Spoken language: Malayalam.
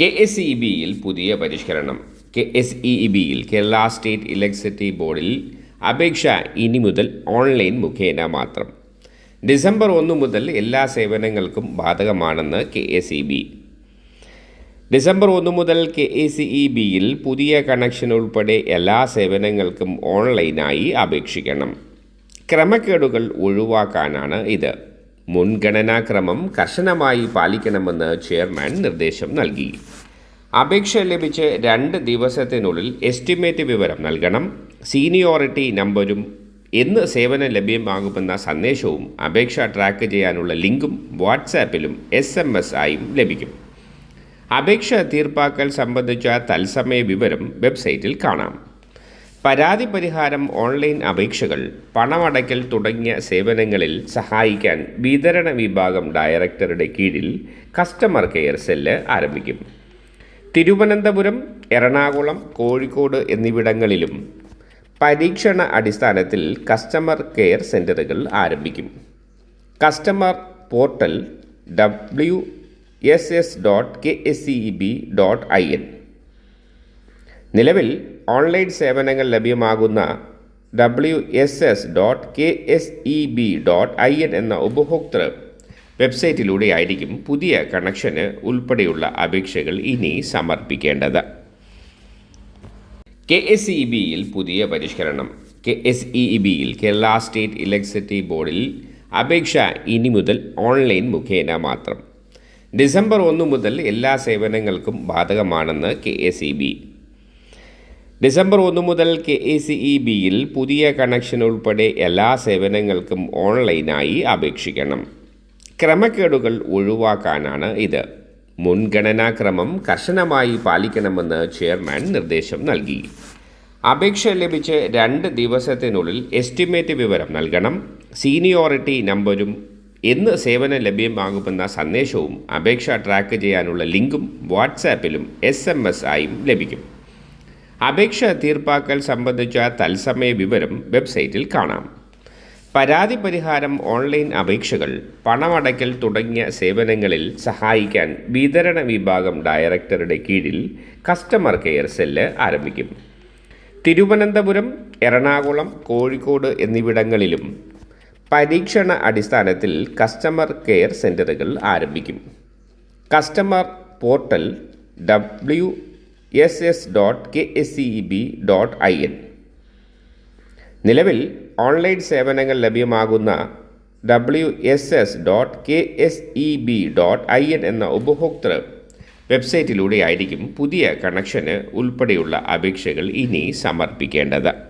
കെ എസ് ഇ ബിയിൽ പുതിയ പരിഷ്കരണം. കെ എസ് ഇ ബിയിൽ കേരള സ്റ്റേറ്റ് ഇലക്ട്രിസിറ്റി ബോർഡിൽ അപേക്ഷ ഇനി മുതൽ ഓൺലൈൻ മുഖേന മാത്രം. ഡിസംബർ ഒന്ന് മുതൽ എല്ലാ സേവനങ്ങൾക്കും ബാധകമാണെന്ന് K S E B. December ഒന്ന് മുതൽ കെ എ സി ഇ ബിയിൽ പുതിയ കണക്ഷൻ ഉൾപ്പെടെ എല്ലാ സേവനങ്ങൾക്കും ഓൺലൈനായി അപേക്ഷിക്കണം. ക്രമക്കേടുകൾ ഒഴിവാക്കാനാണ് ഇത്. മുൻഗണനാക്രമം കർശനമായി പാലിക്കണമെന്ന് ചെയർമാൻ നിർദ്ദേശം നൽകി. അപേക്ഷ ലഭിച്ച് രണ്ട് ദിവസത്തിനുള്ളിൽ എസ്റ്റിമേറ്റ് വിവരം നൽകണം സീനിയോറിറ്റി നമ്പരും എന്ന് സേവനം ലഭ്യമാകുമെന്ന സന്ദേശവും അപേക്ഷ ട്രാക്ക് ചെയ്യാനുള്ള ലിങ്കും വാട്സാപ്പിലും എസ് എം എസ് ആയും ലഭിക്കും. അപേക്ഷ തീർപ്പാക്കൽ സംബന്ധിച്ച തത്സമയ വിവരം വെബ്സൈറ്റിൽ കാണാം. പരാതി പരിഹാരം ഓൺലൈൻ അപേക്ഷകൾ പണമടയ്ക്കൽ തുടങ്ങിയ സേവനങ്ങളിൽ സഹായിക്കാൻ വിതരണ വിഭാഗം ഡയറക്ടറുടെ കീഴിൽ കസ്റ്റമർ കെയർ സെല്ല് ആരംഭിക്കും. തിരുവനന്തപുരം എറണാകുളം കോഴിക്കോട് എന്നിവിടങ്ങളിലും പരീക്ഷണ അടിസ്ഥാനത്തിൽ കസ്റ്റമർ കെയർ സെന്ററുകൾ ആരംഭിക്കും. Customer portal W S S dot K S C E B dot I N. നിലവിൽ ഓൺലൈൻ സേവനങ്ങൾ ലഭ്യമാകുന്ന W S S dot K S E B dot I N എന്ന ഉപഭോക്തൃ വെബ്സൈറ്റിലൂടെയായിരിക്കും പുതിയ കണക്ഷന് ഉൾപ്പെടെയുള്ള അപേക്ഷകൾ ഇനി സമർപ്പിക്കേണ്ടത്. കെ എസ് ഇ ബിയിൽ പുതിയ പരിഷ്കരണം. കെ എസ് ഇ ബിയിൽ കേരള സ്റ്റേറ്റ് ഇലക്ട്രിസിറ്റി ബോർഡിൽ അപേക്ഷ ഇനി മുതൽ ഓൺലൈൻ മുഖേന മാത്രം. ഡിസംബർ ഒന്ന് മുതൽ എല്ലാ സേവനങ്ങൾക്കും ബാധകമാണെന്ന് K S E B. December ഒന്ന് മുതൽ കെ എ സി ഇ ബിയിൽ പുതിയ കണക്ഷൻ ഉൾപ്പെടെ എല്ലാ സേവനങ്ങൾക്കും ഓൺലൈനായി അപേക്ഷിക്കണം. ക്രമക്കേടുകൾ ഒഴിവാക്കാനാണ് ഇത്. മുൻഗണനാക്രമം കർശനമായി പാലിക്കണമെന്ന് ചെയർമാൻ നിർദ്ദേശം നൽകി. അപേക്ഷ ലഭിച്ച് രണ്ട് ദിവസത്തിനുള്ളിൽ എസ്റ്റിമേറ്റ് വിവരം നൽകണം. സീനിയോറിറ്റി നമ്പരും എന്ന് സേവനം ലഭ്യമാകുമെന്ന സന്ദേശവും അപേക്ഷ ട്രാക്ക് ചെയ്യാനുള്ള ലിങ്കും വാട്സാപ്പിലും എസ് എം എസ് ആയും ലഭിക്കും. അപേക്ഷ തീർപ്പാക്കൽ സംബന്ധിച്ച തത്സമയ വിവരം വെബ്സൈറ്റിൽ കാണാം. പരാതി പരിഹാരം ഓൺലൈൻ അപേക്ഷകൾ പണമടയ്ക്കൽ തുടങ്ങിയ സേവനങ്ങളിൽ സഹായിക്കാൻ വിതരണ വിഭാഗം ഡയറക്ടറുടെ കീഴിൽ കസ്റ്റമർ കെയർ സെല്ല് ആരംഭിക്കും. തിരുവനന്തപുരം എറണാകുളം കോഴിക്കോട് എന്നിവിടങ്ങളിലും പരീക്ഷണ അടിസ്ഥാനത്തിൽ കസ്റ്റമർ കെയർ സെന്ററുകൾ ആരംഭിക്കും. Customer portal W S S dot K S C E B dot I N നിലവിൽ ഓൺലൈൻ സേവനങ്ങൾ ലഭ്യമാകുന്ന W S S dot K S E B dot I N എന്ന ഉപഭോക്തൃ വെബ്സൈറ്റിലൂടെയായിരിക്കും പുതിയ കണക്ഷന് ഉൾപ്പെടെയുള്ള അപേക്ഷകൾ ഇനി സമർപ്പിക്കേണ്ടത്.